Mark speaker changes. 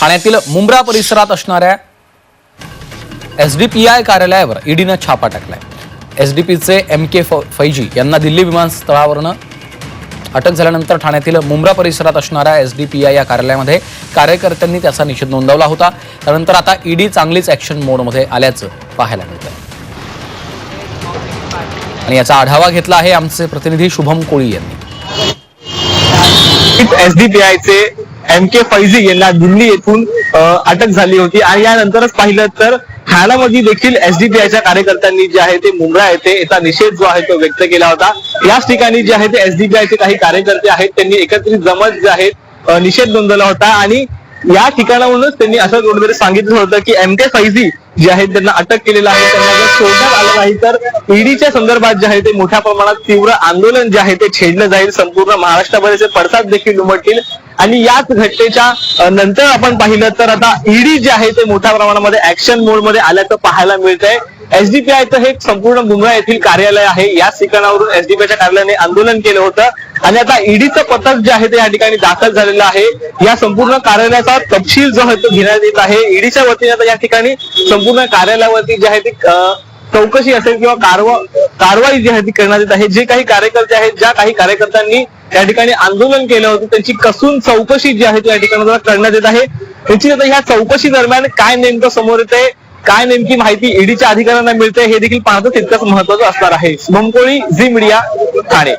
Speaker 1: ठाण्यातील मुंब्रा परिसरात असणाऱ्या एसडीपीआय कार्यालयावर ईडीनं छापा टाकलाय. एसडीपीचे एम के फैजी यांना दिल्ली विमानतळावरनं अटक झाल्यानंतर ठाण्यातील मुंब्रा परिसरात असणाऱ्या एसडीपीआय या कार्यालयामध्ये कार्यकर्त्यांनी त्याचा निषेध नोंदवला होता. त्यानंतर आता ईडी चांगलीच ॲक्शन मोडमध्ये आल्याचं पाहायला मिळतं आणि याचा आढावा घेतला आहे आमचे प्रतिनिधी शुभम कोळी यांनी.
Speaker 2: एसडीपीआयचे एम के फैजी यांना दिल्ली येथून अटक झाली होती. आणि यानंतरच पाहिलं तर ठाण्यामध्ये देखील एसडीपीआयच्या कार्यकर्त्यांनी जे आहे ते मुंब्रा येथे याचा निषेध जो आहे तो व्यक्त केला होता. याच ठिकाणी जे आहे ते एसडीपीआयचे काही कार्यकर्ते आहेत त्यांनी एकत्रित जमत जे आहेत निषेध नोंदवला होता. आणि या ठिकाणाहूनच त्यांनी असं कुठेतरी सांगितलं होतं की एम के फैजी जे आहेत त्यांना अटक केलेलं आहे. त्यांना जर सोडण्यात आलं नाही तर ईडीच्या संदर्भात जे आहे ते मोठ्या प्रमाणात तीव्र आंदोलन जे आहे ते छेडलं जाईल. संपूर्ण महाराष्ट्राभरचे पडसाद देखील उमटतील. आणि याच घटनेच्या नंतर आपण पाहिलं तर आता ईडी जे आहे ते मोठ्या प्रमाणामध्ये ऍक्शन मोडमध्ये आल्याचं पाहायला मिळतंय. एसडीपीआयचं हे संपूर्ण मुंबई येथील कार्यालय आहे. याच ठिकाणावरून एसडीपीआयच्या कार्यालयाने आंदोलन केलं होतं. आणि आता ईडीचं पथक जे आहे ते या ठिकाणी दाखल झालेलं आहे. या संपूर्ण कार्यालयाचा तपशील जो आहे तो घेण्यात येत आहे. ईडीच्या वतीने आता या ठिकाणी संपूर्ण कार्यालयावरती जे आहे ते चौकशी असेल किंवा कारवा कारवाई जी आहे ती करण्यात येत आहे. जे काही कार्यकर्ते आहेत ज्या काही कार्यकर्त्यांनी या ठिकाणी आंदोलन केलं होतं त्यांची कसून चौकशी जी आहे ती या ठिकाणी करण्यात येत आहे. निश्चित आता ह्या चौकशी दरम्यान काय नेमकं समोर येते काय नेमकी माहिती ईडीच्या अधिकाऱ्यांना मिळते हे देखील पाहणं तितकंच महत्वाचं असणार आहे. शुभम झी मीडिया ठाणे.